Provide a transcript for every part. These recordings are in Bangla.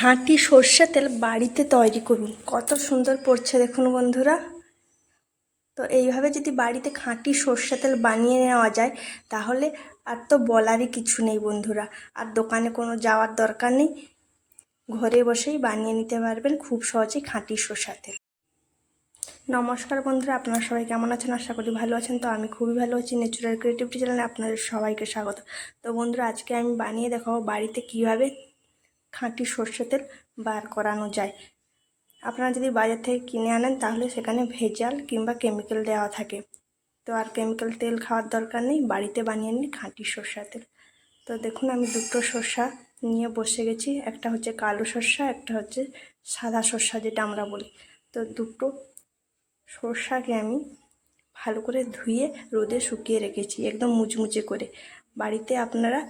খাঁটি সর্ষে তেল বাড়িতে তৈরি করুন। কত সুন্দর পড়ছে দেখুন বন্ধুরা। তো এইভাবে যদি বাড়িতে খাঁটি সর্ষে তেল বানিয়ে নেওয়া যায়, তাহলে আর তো বলারই কিছু নেই বন্ধুরা। আর দোকানে কোনো যাওয়ার দরকার নেই। ঘরে বসেই বানিয়ে নিতে পারবেন খুব সহজেই খাঁটি সর্ষা তেল। নমস্কার বন্ধুরা, আপনারা সবাই কেমন আছেন? আশা করি ভালো আছেন। তো আমি খুবই ভালো আছি ন্যাচুরাল ক্রিয়েটিভিটি চ্যানেলে আপনাদের সবাইকে স্বাগত। তো বন্ধুরা, আজকে আমি বানিয়ে দেখাবো বাড়িতে কীভাবে খাঁটি সর্ষে তেল বার করানো যায়। আপনারা যদি বাজার থেকে কিনে আনেন, তাহলে সেখানে ভেজাল কিংবা কেমিক্যাল দেওয়া থাকে। তো আর কেমিক্যাল তেল খাওয়ার দরকার নেই, বাড়িতে বানিয়ে নিন খাঁটি সর্ষা তেল। তো দেখুন, আমি দুটো সর্ষা নিয়ে বসে গেছি। একটা হচ্ছে কালো সর্ষা, একটা হচ্ছে সাদা সর্ষা, যেটা আমরা বলি। তো দুটো সর্ষাকে আমি ভালো করে ধুয়ে রোদে শুকিয়ে রেখেছি, একদম মুচমুচে করে। বাড়িতে আপনারা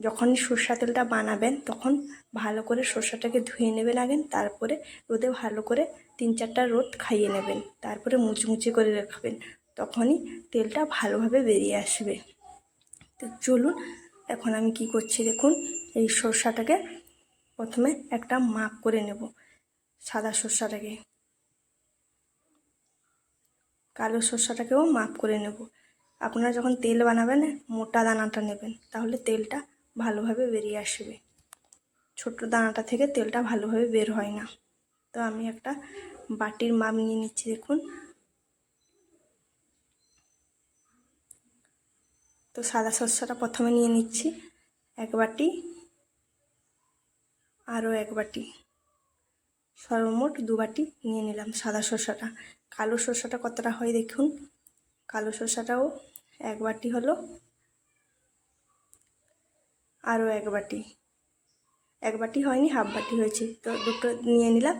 যখনই সর্ষা তেলটা বানাবেন, তখন ভালো করে সর্ষাটাকে ধুয়ে নেবেন আগে, তারপরে রোদে ভালো করে তিন চারটা রোদ খাইয়ে নেবেন, তারপরে মুচমুচে করে রাখবেন, তখনই তেলটা ভালোভাবে বেরিয়ে আসবে। তো চলুন, এখন আমি কি করছি দেখুন, এই সর্ষাটাকে প্রথমে একটা মাপ করে নেব, সাদা সর্ষাটাকে। কালো সর্ষাটাকেও মাপ করে নেব। আপনারা যখন তেল বানাবেন, মোটা দানাটা নেবেন, তাহলে তেলটা ভালোভাবে বেরিয়ে আসবে। ছোট্ট দানাটা থেকে তেলটা ভালোভাবে বের হয় না। তো আমি একটা বাটির মাপ নিয়ে নিচ্ছি, দেখুন। তো সাদা শস্যটা প্রথমে নিয়ে নিচ্ছি, এক বাটি, আরও এক বাটি। সর্বমোট দু বাটি নিয়ে নিলাম সাদা শস্যটা কালো শস্যটা কতটা হয় দেখুন। কালো শস্যটাও এক বাটি হলো আরও এক বাটি। এক বাটি হয়নি, হাফ বাটি হয়েছে। তো দুটো নিয়ে নিলাম,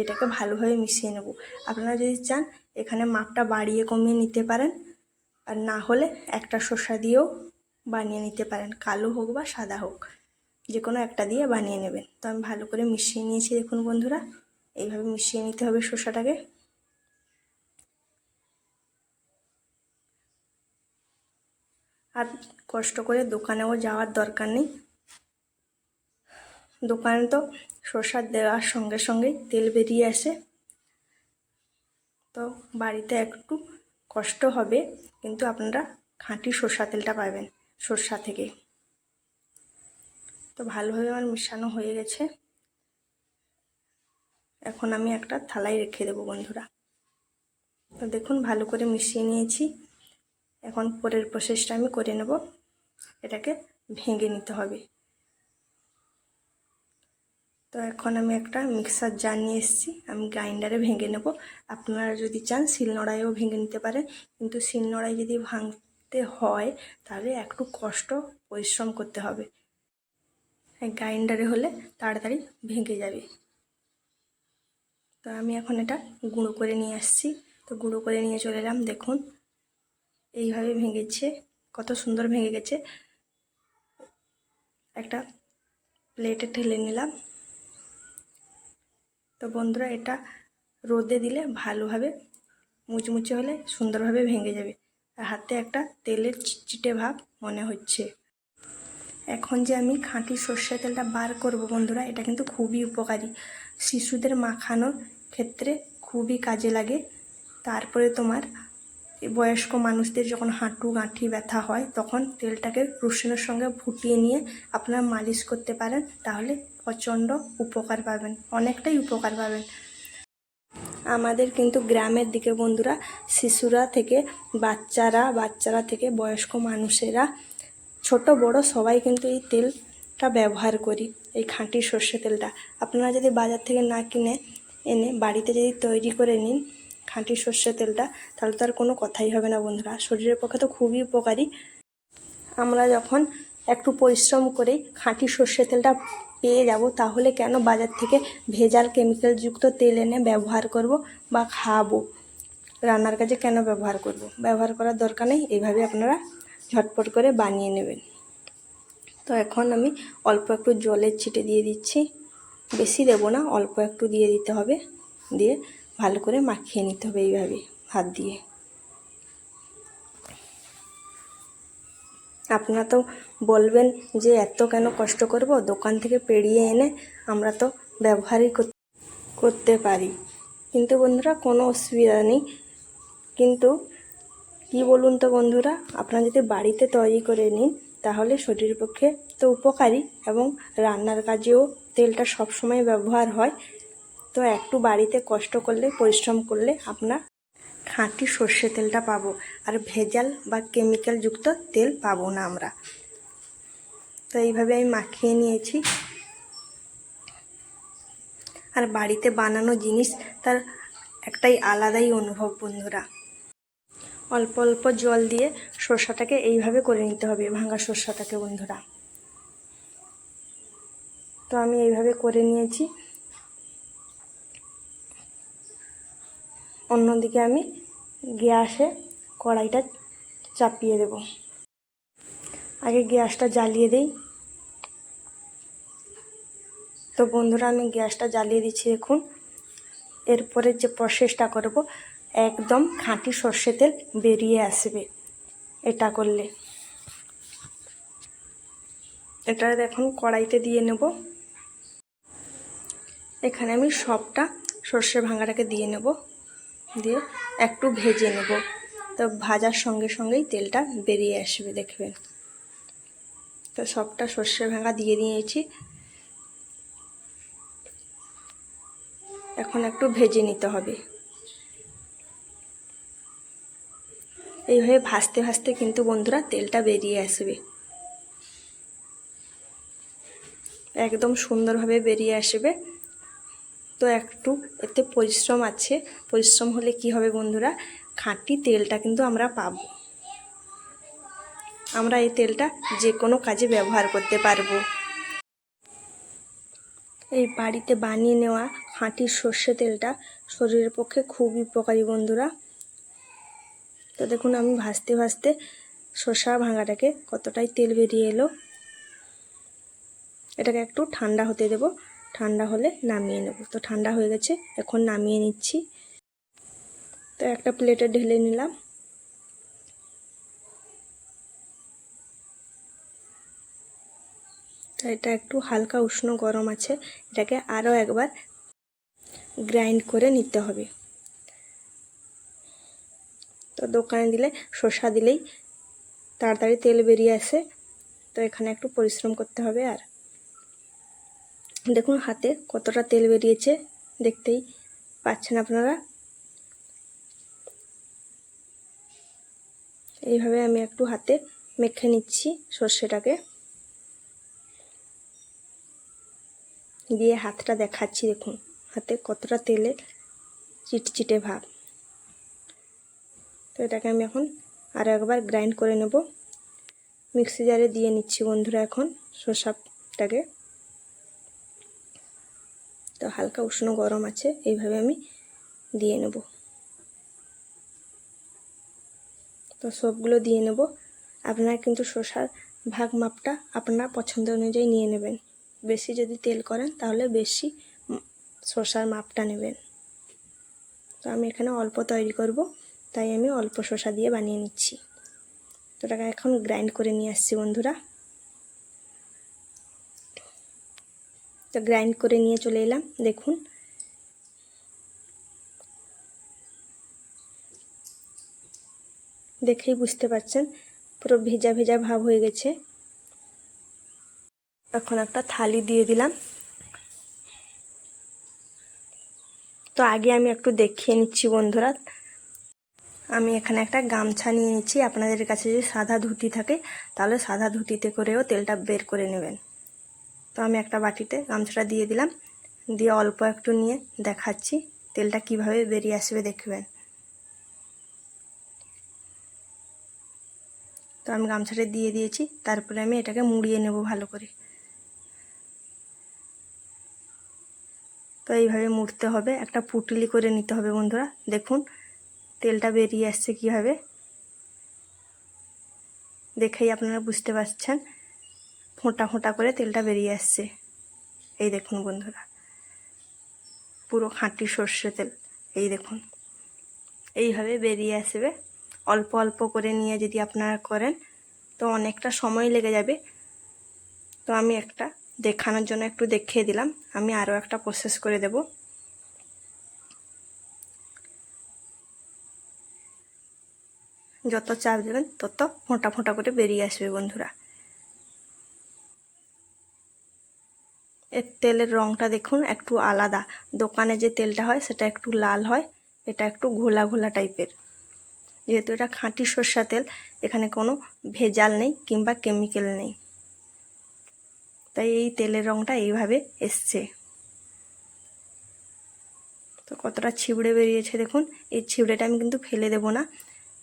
এটাকে ভালোভাবে মিশিয়ে নেব। আপনারা যদি চান, এখানে মাপটা বাড়িয়ে কমিয়ে নিতে পারেন। আর না হলে একটা শসা দিয়েও বানিয়ে নিতে পারেন। কালো হোক বা সাদা হোক, যে কোনো একটা দিয়ে বানিয়ে নেবেন। তো আমি ভালো করে মিশিয়ে নিয়েছি, দেখুন বন্ধুরা। এইভাবে মিশিয়ে নিতে হবে শসাটাকে। আর কষ্ট করে দোকানেও যাওয়ার দরকার নেই। দোকানে তো শসা দেওয়ার সঙ্গে সঙ্গেই তেল বেরিয়ে আসে। তো বাড়িতে একটু কষ্ট হবে, কিন্তু আপনারা খাঁটি সর্ষা তেলটা পাবেন সর্ষা থেকে। তো ভালোভাবে আমার মিশানো হয়ে গেছে। এখন আমি একটা থালায় রেখে দেবো বন্ধুরা। তো দেখুন, ভালো করে মিশিয়ে নিয়েছি। এখন পরের প্রসেসটা আমি করে নেব। এটাকে ভেঙে নিতে হবে। তো এখন আমি একটা মিক্সার জার নিয়ে এসেছি। আমি গ্রাইন্ডারে ভেঙে নেব। আপনারা যদি চান শিলনোড়াইও ভেঙে নিতে পারেন। কিন্তু শিলনোড়াই যদি ভাঙতে হয়, তাহলে একটু কষ্ট, পরিশ্রম করতে হবে। গ্রাইন্ডারে হলে তাড়াতাড়ি ভেঙে যাবে। তো আমি এখন এটা গুঁড়ো করে নিয়ে আসছি। তো গুঁড়ো করে নিয়ে চলে এলাম। দেখুন এইভাবে ভেঙেছে, কত সুন্দর ভেঙে গেছে। একটা প্লেটে ঠেলে নিলাম। তো বন্ধুরা, এটা রোদে দিলে ভালোভাবে মুচমুচে হলে সুন্দরভাবে ভেঙে যাবে। আর হাতে একটা তেলের চিটচিটে ভাব মনে হচ্ছে। এখন যে আমি খাঁটি সর্ষে তেলটা বার করব বন্ধুরা, এটা কিন্তু খুবই উপকারী। শিশুদের মাখানোর ক্ষেত্রে খুবই কাজে লাগে। তারপরে তোমার বয়স্ক মানুষদের যখন হাঁটু, গাঁঠি ব্যথা হয়, তখন তেলটাকে রসুনের সঙ্গে ফুটিয়ে নিয়ে আপনারা মালিশ করতে পারেন, তাহলে প্রচণ্ড উপকার পাবেন, অনেকটাই উপকার পাবেন। আমাদের কিন্তু গ্রামের দিকে বন্ধুরা, শিশুরা থেকে বাচ্চারা বাচ্চারা থেকে বয়স্ক মানুষেরা, ছোট, বড় সবাই কিন্তু এই তেলটা ব্যবহার করি, এই খাঁটি সর্ষে তেলটা। আপনারা যদি বাজার থেকে না কিনে, এনে বাড়িতে যদি তৈরি করে নিন খাঁটি সর্ষের তেলটা, তাহলে তো আর কোনো কথাই হবে না বন্ধুরা। শরীরের পক্ষে তো খুবই উপকারী। আমরা যখন একটু পরিশ্রম করে খাঁটি সর্ষে তেলটা পেয়ে যাব, তাহলে কেন বাজার থেকে ভেজাল কেমিক্যালযুক্ত তেল এনে ব্যবহার করব বা খাব? রান্নার কাজে কেন ব্যবহার করব? ব্যবহার করার দরকার নেই, এইভাবে আপনারা ঝটপট করে বানিয়ে নেবেন। তো এখন আমি অল্প একটু জলের ছিটে দিয়ে দিচ্ছি। বেশি দেবো না, অল্প একটু দিয়ে দিতে হবে। দিয়ে ভালো করে মাখিয়ে নিতে হবে এইভাবে হাত দিয়ে। আপনারা তো বলবেন যে এত কেন কষ্ট করব? দোকান থেকে পেড়িয়ে এনে আমরা তো ব্যবহারই করতে পারি। কিন্তু বন্ধুরা, কোনো অসুবিধা নেই। কিন্তু কি বলুন তো বন্ধুরা, আপনারা যদি বাড়িতে তৈরি করে নিন, তাহলে শরীরের পক্ষে তো উপকারী এবং রান্নার কাজেও তেলটা সবসময় ব্যবহার হয়। তো একটু বাড়িতে কষ্ট করলে, পরিশ্রম করলে আপনার খাঁটি সর্ষে তেলটা পাবো। আর ভেজাল বা কেমিক্যাল যুক্ত তেল পাবো না আমরা। তো এইভাবে আমি মাখিয়ে নিয়েছি। আর বাড়িতে বানানো জিনিস তার একটাই আলাদাই অনুভব বন্ধুরা। অল্প অল্প জল দিয়ে সর্ষাটাকে এইভাবে করে নিতে হবে, ভাঙা সর্ষাটাকে বন্ধুরা। তো আমি এইভাবে করে নিয়েছি। অন্যদিকে আমি গ্যাসে কড়াইটা চাপিয়ে দেব। আগে গ্যাসটা জ্বালিয়ে দিই। তো বন্ধুরা, আমি গ্যাসটা জ্বালিয়ে দিচ্ছি এখন এরপরে যে প্রসেসটা করব, একদম খাঁটি সর্ষে তেল বেরিয়ে আসবে এটা করলে। এটা এখন কড়াইতে দিয়ে নেব। এখানে আমি সবটা সর্ষে ভাঙাটাকে দিয়ে নেব। দিয়ে একটু ভেজে নেব। তো ভাজার সঙ্গে সঙ্গেই তেলটা বেরিয়ে আসবে, দেখবেন। তো সবটা সর্ষে ভাঙা দিয়ে দিয়েছি। এখন একটু ভেজে নিতে হবে। এইভাবে ভাজতে ভাজতে কিন্তু বন্ধুরা তেলটা বেরিয়ে আসবে। একদম সুন্দরভাবে বেরিয়ে আসবে। তো একটু এতে পরিশ্রম আছে। পরিশ্রম হলে কি হবে বন্ধুরা? খাঁটি তেলটা কিন্তু আমরা পাব। আমরা এই তেলটা যে কোনো কাজে ব্যবহার করতে পারব। এই বাড়িতে বানিয়ে নেওয়া খাঁটি সর্ষে তেলটা শরীরের পক্ষে খুবই উপকারী বন্ধুরা। তো দেখুন, আমি ভাজতে ভাজতে শসা ভাঙাটাকে কতটাই তেল বেরিয়ে এলো। এটাকে একটু ঠান্ডা হতে দেব। ঠান্ডা হলে নামিয়ে নেব। তো ঠান্ডা হয়ে গেছে, এখন নামিয়ে নিচ্ছি। তো একটা প্লেটে ঢেলে নিলাম। তো এটা একটু হালকা উষ্ণ গরম আছে, এটাকে আরও একবার গ্রাইন্ড করে নিতে হবে। তো দোকানে দিলে শসা দিলেই তাড়াতাড়ি তেল বেরিয়ে আসে। তো এখানে একটু পরিশ্রম করতে হবে আর দেখুন হাতে কতটা তেল বেরিয়েছে, দেখতেই পাচ্ছেন আপনারা। এইভাবে আমি একটু হাতে মেখে নিচ্ছি সর্ষেটাকে। দিয়ে হাতটা দেখাচ্ছি, দেখুন হাতে কতটা তেলে চিটচিটে ভাব। তো এটাকে আমি এখন আরও একবার গ্রাইন্ড করে নেব। মিক্সি জারে দিয়ে নিচ্ছি বন্ধুরা এখন তো হালকা উষ্ণ গরম আছে, এইভাবে আমি দিয়ে নেব। তো সবগুলো দিয়ে নেব। আপনারা কিন্তু শসার ভাগ মাপটা আপনার পছন্দ অনুযায়ী নিয়ে নেবেন। বেশি যদি তেল করেন, তাহলে বেশি শসার মাপটা নেবেন। তো আমি এখানে অল্প তৈরি করব, তাই আমি অল্প শসা দিয়ে বানিয়ে নিচ্ছি। তো এখন গ্রাইন্ড করে নিয়ে আসছি বন্ধুরা। তো গ্রাইন্ড করে নিয়ে চলে এলাম, দেখুন। দেখেই বুঝতে পারছেন, পুরো ভেজা ভেজা ভাব হয়ে গেছে। এখন একটা থালি দিয়ে দিলাম। তো আগে আমি একটু দেখিয়ে নিচ্ছি বন্ধুরা। আমি এখানে একটা গামছা নিয়ে নিচ্ছি। আপনাদের কাছে যদি সাদা ধুতি থাকে, তাহলে সাদা ধুতিতে করেও তেলটা বের করে নেবেন। তো আমি একটা বাটিতে গামছাটা দিয়ে দিলাম। দিয়ে অল্প একটু নিয়ে দেখাচ্ছি তেলটা কীভাবে বেরিয়ে আসবে দেখবেন। তো আমি গামছাটা দিয়ে দিয়েছি, তারপরে আমি এটাকে মুড়িয়ে নেব ভালো করে। তো এইভাবে মুড়তে হবে, একটা পুটলি করে নিতে হবে বন্ধুরা। দেখুন, তেলটা বেরিয়ে আসছে কীভাবে। দেখেই আপনারা বুঝতে পারছেন। ফোঁটা ফোঁটা করে তেলটা বেরিয়ে আসছে। এই দেখুন বন্ধুরা, পুরো খাঁটি সর্ষে তেল, এই দেখুন। এইভাবে বেরিয়ে আসবে। অল্প অল্প করে নিয়ে যদি আপনারা করেন, তো অনেকটা সময় লেগে যাবে। তো আমি একটা দেখানোর জন্য একটু দেখিয়ে দিলাম। আমি আরও একটা প্রসেস করে দেব। যত চাপ দেবেন, তত ফোঁটা ফোঁটা করে বেরিয়ে আসবে বন্ধুরা। এর তেলের রঙটা দেখুন একটু আলাদা। দোকানে যে তেলটা হয় সেটা একটু লাল হয়, এটা একটু ঘোলা ঘোলা টাইপের। যেহেতু এটা খাঁটি সর্ষা তেল, এখানে কোনো ভেজাল নেই কিংবা কেমিক্যাল নেই। তাই এই তেলের রঙটা এইভাবে এসছে। তো কতটা ছিবড়ে বেরিয়েছে দেখুন, এই ছিবড়েটা আমি কিন্তু ফেলে দেব না।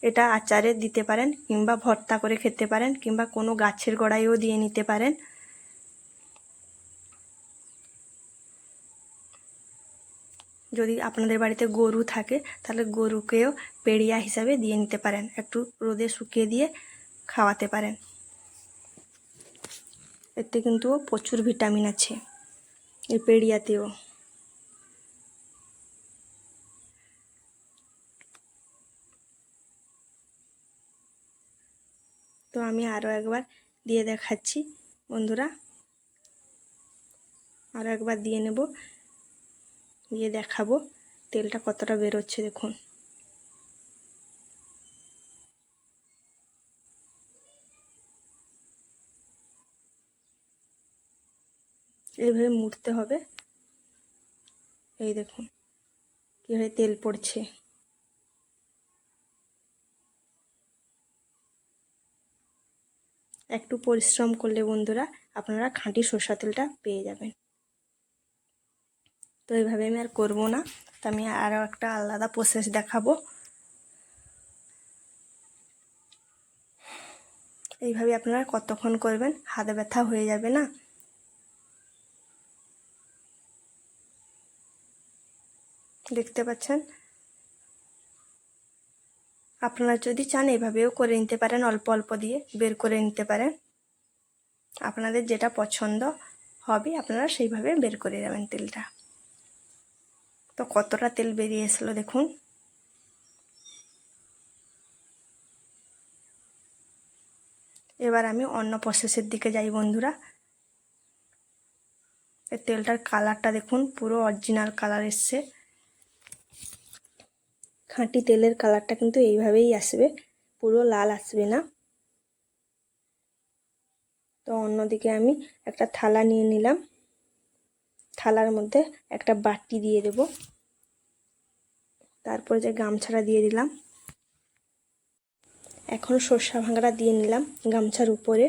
এটা আচারে দিতে পারেন কিংবা ভর্তা করে খেতে পারেন কিংবা কোনো গাছের গোড়ায়ও দিয়ে নিতে পারেন। যদি আপনাদের বাড়িতে গরু থাকে, তাহলে গরুকেও পেড়িয়া হিসাবে দিয়ে নিতে পারেন। একটু রোদে শুকিয়ে দিয়ে খাওয়াতে পারেন। এতে কিন্তু প্রচুর ভিটামিন আছে এই পেড়িয়াতেও তো আমি আরও একবার দিয়ে দেখাচ্ছি। বন্ধুরা আরও একবার দিয়ে নেব। দিয়ে দেখাবো, তেলটা কতটা বেরোচ্ছে দেখুন। এইভাবে মুড়তে হবে। এই দেখুন, কীভাবে তেল পড়ছে। একটু পরিশ্রম করলে বন্ধুরা, আপনারা খাঁটি সরষা তেলটা পেয়ে যাবেন। তো এইভাবে আমি আর করব না। তো আমি আরও একটা আলাদা প্রসেস দেখাবো। এইভাবে আপনারা কতক্ষণ করবেন? হাতে ব্যথা হয়ে যাবে না? দেখতে পাচ্ছেন? আপনারা যদি চান এভাবেও করে নিতে পারেন, অল্প অল্প দিয়ে বের করে নিতে পারেন। আপনাদের যেটা পছন্দ হবে, আপনারা সেইভাবে বের করে যাবেন তেলটা। তো কতটা তেল বেরিয়ে এসলো দেখুন। এবার আমি অন্য প্রসেসের দিকে যাই বন্ধুরা। এই তেলটার কালারটা দেখুন, পুরো অরিজিনাল কালার এসছে। খাঁটি তেলের কালারটা কিন্তু এইভাবেই আসবে, পুরো লাল আসবে না। তো অন্যদিকে আমি একটা থালা নিয়ে নিলাম। থালার মধ্যে একটা বাটি দিয়ে দেব। তারপরে যে গামছাটা দিয়ে দিলাম এখন সর্ষা ভাঙাটা দিয়ে নিলাম গামছার উপরে।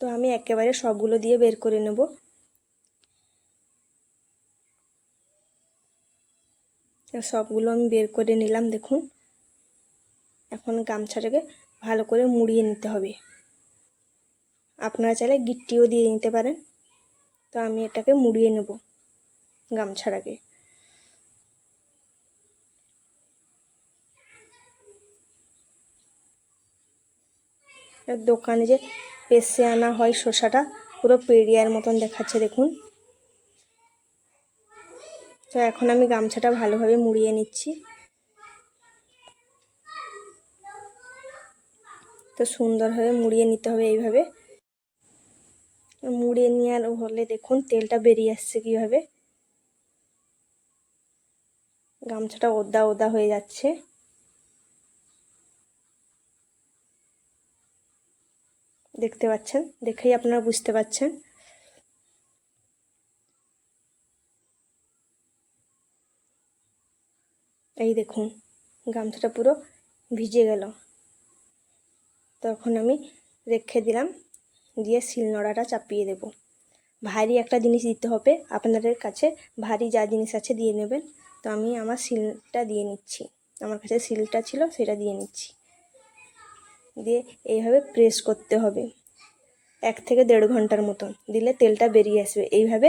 তো আমি একেবারে সবগুলো দিয়ে বের করে নেব। সবগুলো আমি বের করে নিলাম, দেখুন। এখন গামছাটাকে ভালো করে মুড়িয়ে নিতে হবে। আপনারা চাইলে গিট্টিও দিয়ে নিতে পারেন। তো আমি এটাকে মুড়িয়ে নেব গামছাটাকে। দোকানে যে পেসে আনা হয় শসাটা, পুরো পেরিয়ার মতন দেখাচ্ছে দেখুন। তো এখন আমি গামছাটা ভালোভাবে মুড়িয়ে নিচ্ছি। তো সুন্দরভাবে মুড়িয়ে নিতে হবে এইভাবে। মুড়িয়ে নেওয়ার হলে দেখুন তেলটা বেরিয়ে আসছে কীভাবে। গামছাটা ওদা ওদা হয়ে যাচ্ছে। দেখতে পাচ্ছেন? দেখেই আপনারা বুঝতে পাচ্ছেন। এই দেখুন, গামছাটা পুরো ভিজে গেল। তখন আমি রেখে দিলাম, দিয়ে শিলনোড়াটা চাপিয়ে দেব। ভারী একটা জিনিস দিতে হবে, আপনাদের কাছে ভারী যা জিনিস আছে দিয়ে নেবেন। তো আমি আমার শিলটা দিয়ে নিচ্ছি, আমার কাছে শিলটা ছিল সেটা দিয়ে নিচ্ছি। দিয়ে এইভাবে প্রেস করতে হবে, এক থেকে দেড় ঘণ্টার মতন। দিলে তেলটা বেরিয়ে আসবে, এইভাবে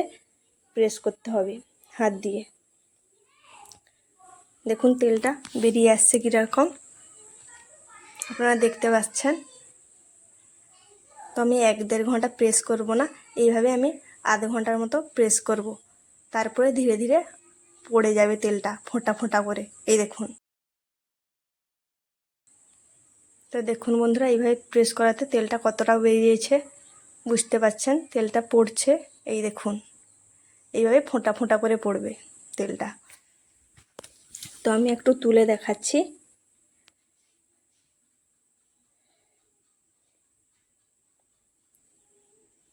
প্রেস করতে হবে হাত দিয়ে। দেখুন তেলটা বেরিয়ে আসছে কীরকম। আপনারা দেখতে পাচ্ছেন? তো আমি এক দেড় ঘণ্টা প্রেস করব না, এইভাবে আমি আধ ঘণ্টার মতো প্রেস করব। তারপরে ধীরে ধীরে পড়ে যাবে তেলটা, ফোঁটা ফোঁটা করে। এই দেখুন। তো দেখুন বন্ধুরা, এইভাবে প্রেস করাতে তেলটা কতটা বেরিয়েছে, বুঝতে পারছেন তেলটা পড়ছে, এই দেখুন। এইভাবে ফোঁটা ফোঁটা করে পড়বে তেলটা। তো আমি একটু তুলে দেখাচ্ছি।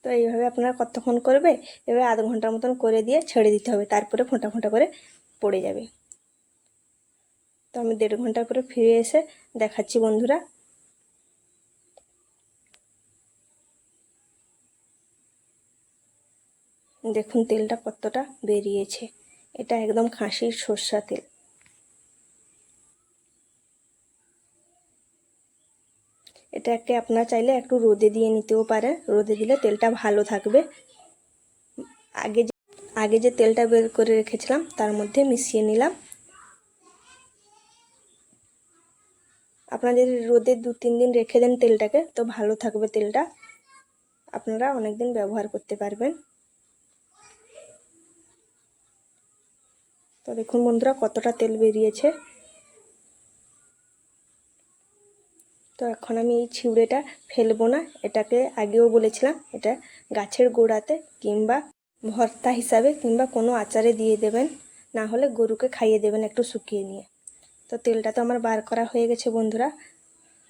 তো এইভাবে আপনারা কতক্ষণ করবে? এবার আধ ঘণ্টার মতন করে দিয়ে ছেড়ে দিতে হবে। তারপরে ফোঁটা ফোঁটা করে পড়ে যাবে। তো আমি দেড় ঘণ্টা পরে ফিরে এসে দেখাচ্ছি বন্ধুরা। দেখুন তেলটা কতটা বেরিয়েছে। এটা একদম খাসির সর্ষা তেল। এটাকে আপনার চাইলে একটু রোদে দিয়ে নিতেও পারে রোদে দিলে তেলটা ভালো থাকবে। আগে যে আগে যে তেলটা বের করে রেখেছিলাম, তার মধ্যে মিশিয়ে নিলাম। আপনারা যদি রোদে দু, তিন দিন রেখে দেন তেলটাকে, তো ভালো থাকবে তেলটা। আপনারা অনেক দিন ব্যবহার করতে পারবেন। তো দেখুন বন্ধুরা, কতটা তেল বেরিয়েছে। তো এখন আমি এই ছিউড়েটা ফেলব না। এটাকে আগেও বলেছিলাম, এটা গাছের গোড়াতে কিংবা ভর্তা হিসাবে কিংবা কোনো আচারে দিয়ে দেবেন। না হলে গরুকে খাইয়ে দেবেন একটু শুকিয়ে নিয়ে। তো তেলটা তো আমার বার করা হয়ে গেছে বন্ধুরা।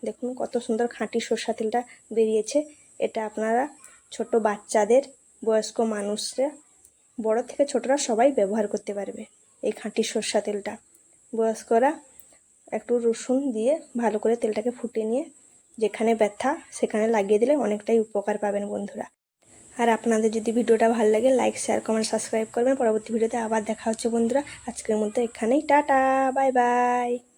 দেখুন কত সুন্দর খাঁটি সর্ষা তেলটা বেরিয়েছে। এটা আপনারা ছোট বাচ্চাদের, বয়স্ক মানুষরা, বড় থেকে ছোটরা সবাই ব্যবহার করতে পারবে এই খাঁটি সর্ষা তেলটা। বয়স্করা একটু রসুন দিয়ে ভালো করে তেলটাকে ফুটিয়ে নিয়ে যেখানে ব্যথা সেখানে লাগিয়ে দিলে অনেকটাই উপকার পাবেন বন্ধুরা। আর আপনাদের যদি ভিডিওটা ভালো লাগে লাইক শেয়ার কমেন্ট সাবস্ক্রাইব করবেন। পরবর্তী ভিডিওতে আবার দেখা হচ্ছে বন্ধুরা। আজকের মধ্যে এখানেই, টাটা বাই বাই